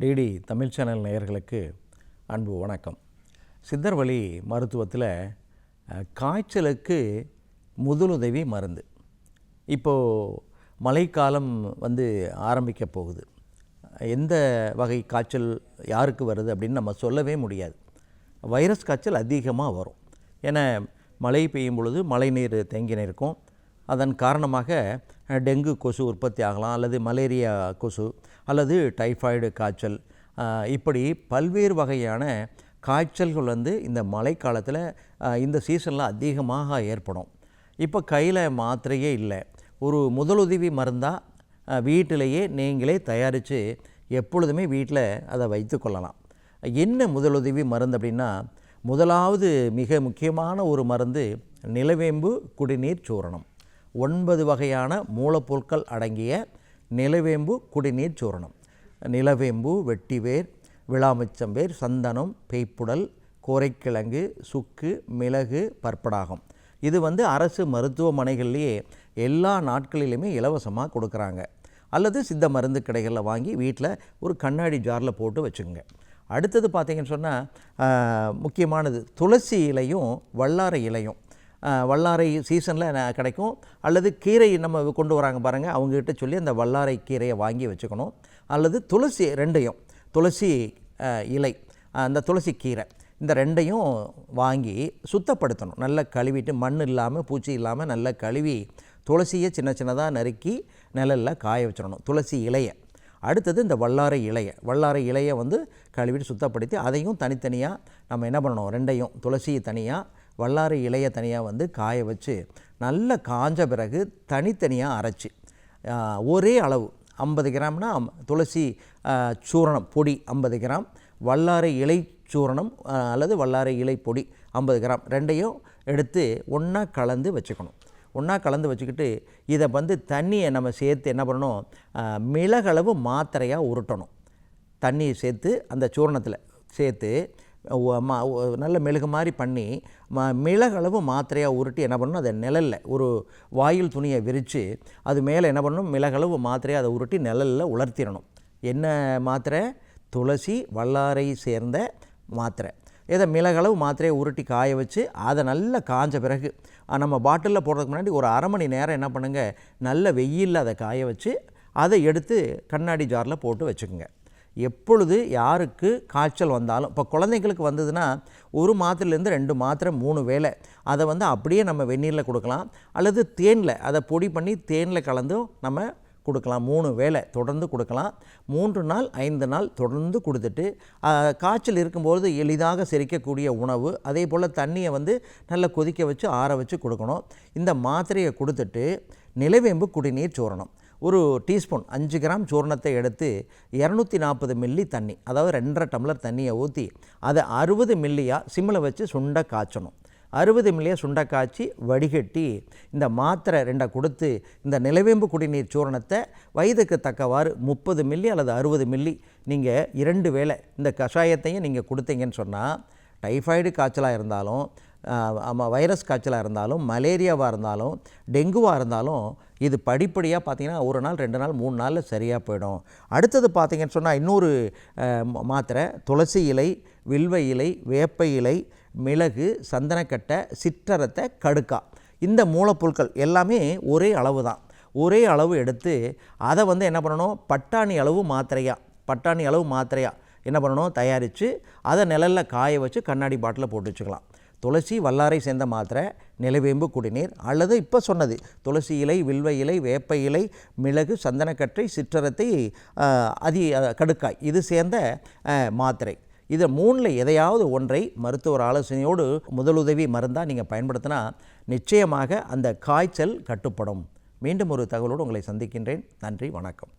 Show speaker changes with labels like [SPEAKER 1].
[SPEAKER 1] DD Tamil channel நேயர்களுக்கு அன்பு வணக்கம். சித்தர் வழி மருத்துவத்தில் காய்ச்சலுக்கு முதலுதவி மருந்து. இப்போது மழைக்காலம் வந்து ஆரம்பிக்க போகுது. எந்த வகை காய்ச்சல் யாருக்கு வருது அப்படின்னு நம்ம சொல்லவே முடியாது. வைரஸ் காய்ச்சல் அதிகமாக வரும். ஏன்னா மழை பெய்யும் பொழுது மழை நீர் தேங்கி நிற்கும் அதன் காரணமாக டெங்கு கொசு உற்பத்தி ஆகலாம் அல்லது மலேரியா கொசு அல்லது டைஃபாய்டு காய்ச்சல். இப்படி பல்வேறு வகையான காய்ச்சல்கள் வந்து இந்த மழைக்காலத்தில் இந்த சீசனில் அதிகமாக ஏற்படும். இப்போ கையில் மாத்திரையே இல்லை. ஒரு முதலுதவி மருந்தாக வீட்டிலேயே நீங்களே தயாரித்து எப்பொழுதுமே வீட்டில் அதை வைத்து கொள்ளலாம். என்ன முதலுதவி மருந்து அப்படின்னா முதலாவது மிக முக்கியமான ஒரு மருந்து நிலவேம்பு குடிநீர் சூரணம். ஒன்பது வகையான மூலப்பொருட்கள் அடங்கிய நிலவேம்பு குடிநீர் சூரணம். நிலவேம்பு வெட்டிவேர் விளாமிச்சம்பேர் சந்தனம் பேய்ப்புடல் கோரைக்கிழங்கு சுக்கு மிளகு பற்படாகும். இது வந்து அரசு மருத்துவமனைகள்லேயே எல்லா நாட்களிலுமே இலவசமாக கொடுக்குறாங்க. அல்லது சித்த மருந்து கடைகளில் வாங்கி வீட்டில் ஒரு கண்ணாடி ஜாரில் போட்டு வச்சுக்கோங்க. அடுத்தது பார்த்தீங்கன்னு சொன்னால் முக்கியமானது துளசி இலையும் வல்லார இலையும். வல்லாரை சீசனில் கிடைக்கும். அல்லது கீரை நம்ம கொண்டு வராங்க பாருங்கள் அவங்ககிட்ட சொல்லி அந்த வல்லாரை கீரையை வாங்கி வச்சுக்கணும். அல்லது துளசி ரெண்டையும் துளசி இலை அந்த துளசி கீரை இந்த ரெண்டையும் வாங்கி சுத்தப்படுத்தணும். நல்லா கழுவிட்டு மண் இல்லாமல் பூச்சி இல்லாமல் நல்லா கழுவி துளசியை சின்ன சின்னதாக நறுக்கி நிழலில் காய வச்சிடணும். துளசி இலையை. அடுத்தது இந்த வல்லாரை இலையை. வல்லாரை இலையை வந்து கழுவிட்டு சுத்தப்படுத்தி அதையும் தனித்தனியாக நம்ம என்ன பண்ணணும்? ரெண்டையும் துளசியை தனியாக வல்லாறு இலையை தனியாக வந்து காய வச்சு நல்ல காஞ்ச பிறகு தனித்தனியாக அரைச்சி ஒரே அளவு ஐம்பது கிராம்னா துளசி சூரணம் பொடி ஐம்பது கிராம் வல்லாரை இலை சூரணம் அல்லது வல்லாறு இலை பொடி ஐம்பது கிராம் ரெண்டையும் எடுத்து ஒன்றா கலந்து வச்சுக்கணும். ஒன்றா கலந்து வச்சுக்கிட்டு இதை வந்து தண்ணியை நம்ம சேர்த்து என்ன பண்ணணும்? மிளகளவு மாத்திரையாக உருட்டணும். தண்ணியை சேர்த்து அந்த சூரணத்தில் சேர்த்து நல்ல மெழுகு மாதிரி பண்ணி ம மிளகளவு மாத்திரையாக உருட்டி என்ன பண்ணணும் அதை நிழலில் ஒரு வாயில் துணியை விரித்து அது மேலே என்ன பண்ணணும் மிளகளவு மாத்திரையாக அதை உருட்டி நிழலில் உலர்த்திடணும். என்ன மாத்திரை? துளசி வல்லாரை சேர்ந்த மாத்திரை. இதை மிளகளவு மாத்திரையை உருட்டி காய வச்சு அதை நல்லா காஞ்ச பிறகு நம்ம பாட்டிலில் போடுறதுக்கு முன்னாடி ஒரு அரை மணி நேரம் என்ன பண்ணுங்கள் நல்ல வெயிலில் அதை காய வச்சு அதை எடுத்து கண்ணாடி ஜாரில் போட்டு வச்சுக்கோங்க. எப்பொழுது யாருக்கு காய்ச்சல் வந்தாலும் இப்போ குழந்தைங்களுக்கு வந்ததுன்னா ஒரு மாத்திரைலேருந்து ரெண்டு மாத்திரை மூணு வேலை அதை வந்து அப்படியே நம்ம வெந்நீரில் கொடுக்கலாம். அல்லது தேனில் அதை பொடி பண்ணி தேனில் கலந்தும் நம்ம கொடுக்கலாம். மூணு வேலை தொடர்ந்து கொடுக்கலாம். மூன்று நாள் ஐந்து நாள் தொடர்ந்து கொடுத்துட்டு காய்ச்சல் இருக்கும்போது எளிதாக செரிக்கக்கூடிய உணவு அதே போல் தண்ணியை வந்து நல்லா கொதிக்க வச்சு ஆற வச்சு கொடுக்கணும். இந்த மாத்திரையை கொடுத்துட்டு நிலவேம்பு குடிநீர் சூரணம் ஒரு டீஸ்பூன் அஞ்சு கிராம் சூர்ணத்தை எடுத்து இரநூத்தி நாற்பது மில்லி தண்ணி அதாவது ரெண்டரை டம்ளர் தண்ணியை ஊற்றி அதை அறுபது மில்லியாக சிம்மில் வச்சு சுண்ட காய்ச்சணும். அறுபது மில்லியை சுண்டை காய்ச்சி வடிகட்டி இந்த மாத்திரை ரெண்டை கொடுத்து இந்த நிலவேம்பு குடிநீர் சூரணத்தை வயதுக்கு தக்கவாறு முப்பது மில்லி அல்லது அறுபது மில்லி நீங்கள் இரண்டு வேளை இந்த கஷாயத்தையும் நீங்கள் கொடுத்தீங்கன்னு சொன்னால் டைஃபாய்டு காய்ச்சலாக இருந்தாலும் ஆமாம் வைரஸ் காய்ச்சலாக இருந்தாலும் மலேரியாவாக இருந்தாலும் டெங்குவாக இருந்தாலும் இது படிப்படியாக பார்த்தீங்கன்னா ஒரு நாள் ரெண்டு நாள் மூணு நாளில் சரியாக போயிடும். அடுத்தது பார்த்திங்கன்னு சொன்னால் இன்னொரு மாத்திரை துளசி இலை வில்வ இலை வேப்ப இலை மிளகு சந்தனக்கட்டை சிற்றரத்தை கடுக்கா. இந்த மூலப்பொருட்கள் எல்லாமே ஒரே அளவு தான். ஒரே அளவு எடுத்து அதை வந்து என்ன பண்ணணும்? பட்டாணி அளவு மாத்திரையாக பட்டாணி அளவு மாத்திரையாக என்ன பண்ணணும்? தயாரித்து அதை நிழலில் காய வச்சு கண்ணாடி பாட்டிலில் போட்டு வச்சுக்கலாம். துளசி வல்லாரை சேர்ந்த மாத்திரை நிலவேம்பு குடிநீர் அல்லது இப்போ சொன்னது துளசி இலை வில்வ இலை வேப்ப இலை மிளகு சந்தனக்கற்றை சிற்றரத்தை அதி கடுக்காய் இது சேர்ந்த மாத்திரை. இதை மூணில் எதையாவது ஒன்றை மருத்துவர் ஆலோசனையோடு முதலுதவி மருந்தாக நீங்கள் பயன்படுத்தினா நிச்சயமாக அந்த காய்ச்சல் கட்டுப்படும். மீண்டும் ஒரு தகவலோடு உங்களை சந்திக்கின்றேன். நன்றி வணக்கம்.